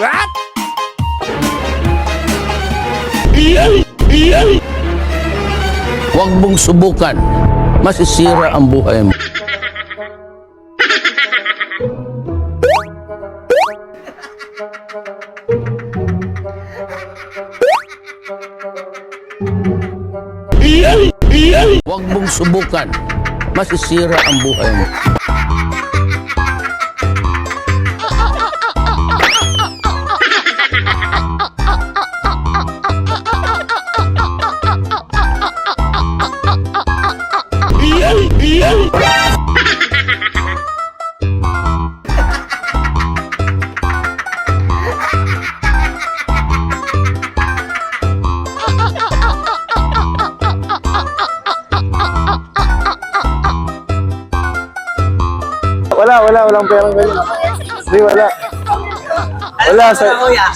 What? Huwag mong subukan. Masisira ang buhay mo. Huwag mong subukan. Masisira ang buhay mo. Wala, wala, walang perang ganyan. Hindi, wala. Wala, sa,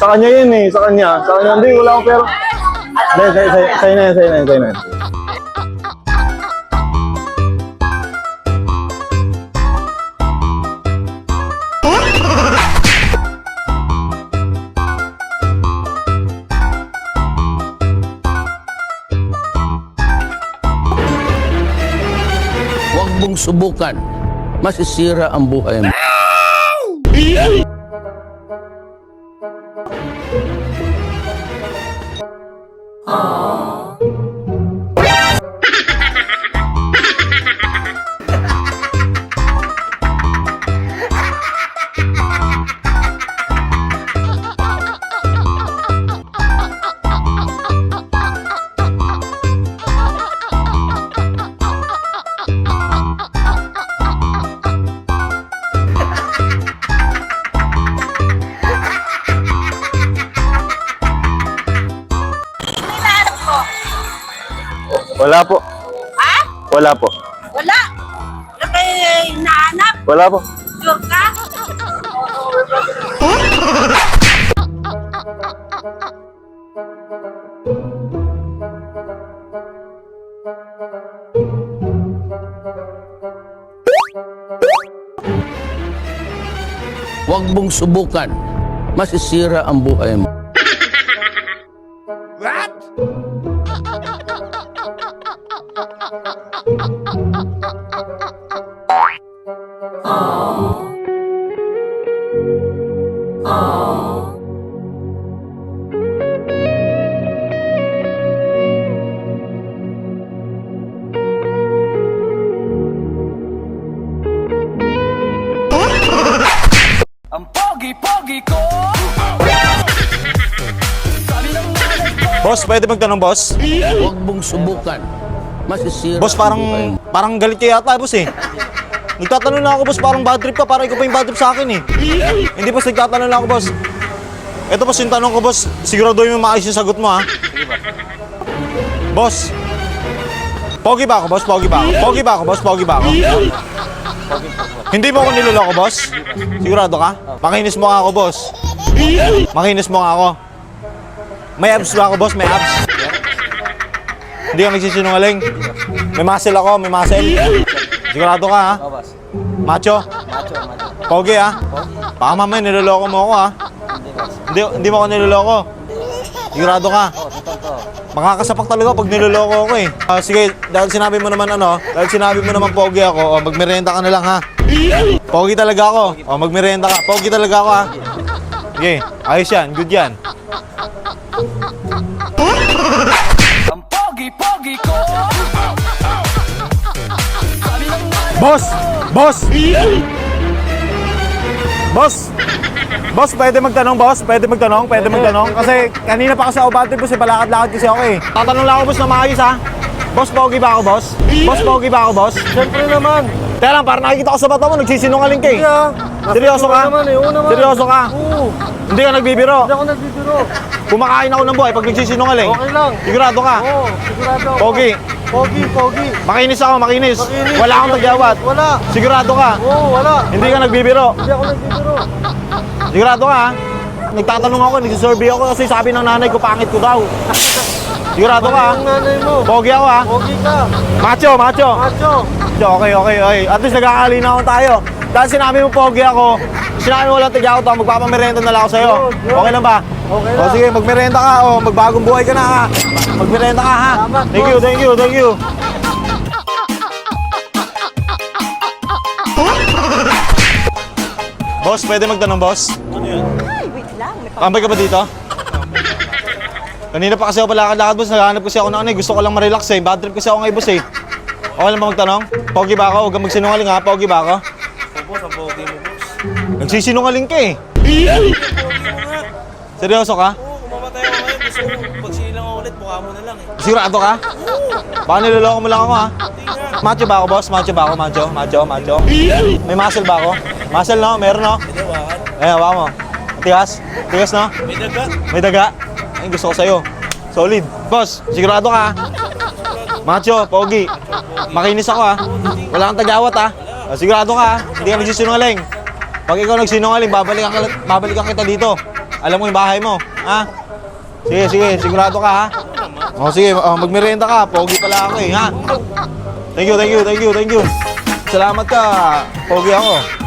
sa kanya yun eh, sa kanya. Sa kanya, hindi, wala akong pera. Hindi, sa'yo sa, sa, na yan, sa'yo na yan, sa'yo na yan. Mong subukan. Masisira ang buhay mo. Hinahanap Wala po. Ha? Wala po. Wala. Wala kayo hinahanap. Wala po. Sure ka? Huwag mong subukan. Masisira ang buhay mo. Boss, pwede magtanong, boss? Huwag mong subukan. Masisira Boss, parang, mo. parang galit ka yata, boss eh. Nagtatanong lang ako, boss, parang bad trip ka, parang ikaw pa yung bad trip sa akin eh. Hindi, boss, nagtatanong lang ako, boss. Ito, boss, yung tanong ko, boss, sigurado yung maayos yung sagot mo, ha? Boss, pogi ba ako, boss? Pogi ba ako? Pogi ba ako, boss? Pogi ba ako? Hindi mo ako niloloko, boss? Sigurado ka? Makinis mo nga ako, boss. Makinis mo nga ako. May abs ba ako, boss? May abs? Hindi ka nagsisinungaling? May muscle ako, may muscle. Sigurado ka, ha? Macho? Pogi, ha? Baka mamaya niloloko mo ako, ha? Hindi, hindi mo ako niloloko. Sigurado ka? Makakasapak talaga pag niloloko ako, eh. Ah, sige, dahil sinabi mo naman ano, dahil sinabi mo naman pogi ako, oh, magmerenda ka na lang, ha? Pogi talaga ako. Oh, magmerenda ka. Pogi talaga ako, ha? Sige, ayos yan. Good yan. Boss! Boss! Boss! Boss, pwede magtanong, boss? Pwede magtanong? Pwede magtanong? Kasi kanina pa ako bad trip, boss. eh. Palakad-lakad kasi ako eh. Tatanong lang ako, boss, na maayos ha. Boss, pogi ba ako, boss? Boss, pogi ba ako, boss? Siyempre naman. Kaya lang, parang nakikita ko sa bata mo, nagsisinungaling ka eh. Seryoso ka? naman eh, naman. Seryoso ka? Oo. Hindi ka nagbibiro. Hindi ako nagbibiro. Kumakain ako ng buhay pag nagsisinungaling. Okay lang. Sigurado ka? Oo, sigurado ako. Pogi. Pogi, pogi. Makinis ako, makinis. Makinis. Wala akong tagyawat. Wala. Sigurado ka? Oo, wala. Hindi ka nagbibiro. Hindi ako nagbibiro. Sigurado ka? Nagtatanong ako, nagsisurvey ako kasi sabi ng nanay ko pangit ko daw. Sigurado ka? Ang nanay mo. Pogi ako ha? Pogi ka. Macho, macho. Macho. Okay, okay, okay. At least nagkakalinaw tayo. Dahil sinabi mo pogi ako, sinabi mo walang tiga ako, magpapamerenda na lang ako sa'yo. Okay lang ba? Okay O lang. sige, magmerenda ka, o magbagong buhay ka na ha. Magmerenda ka ha. Salamat, Thank you, thank you, thank you. Boss, pwede magtanong, boss? Tambay ka ba dito? Kanina pa kasi ako palakad-lakad, boss. Naghahanap kasi ako ng ano eh. Gusto ko lang ma-relax eh. Bad trip kasi ako ngayon, boss eh. Okay lang ba magtanong? Pogi ba ako? Huwag kang magsinungaling ha. Pogi ba ako? Nagsisinungaling ka eh. Seryoso ka? Oo, kung mamatay ako ngayon, gusto ko pagsilang ako ulit, mukha mo na lang eh. Sigurado ka? Baka niloloko mo lang ako ha? Macho ba ako, boss? Macho ba ako? Macho? Macho? Macho? May muscle ba ako? Muscle no? Meron no? Hindi, wakan. Eh, hawa mo. Tigas? Tigas no? May daga. May daga? Ay, gusto ko sa'yo. Solid. Boss, sigurado ka ha? Macho, pogi. Makinis ako ha? Wala kang tagawat ha? Ah, sigurado ka ha? Hindi ka nagsisinungaling. Pag ikaw nagsinungaling, babalikan, ka, babalikan kita dito. Alam mo yung bahay mo. Ha? Sige, sige. Sigurado ka ha? O sige, oh, magmerenda ka. Pogi pala ako eh, ha? Thank you, thank you, thank you, thank you. Salamat ka. Pogi ako.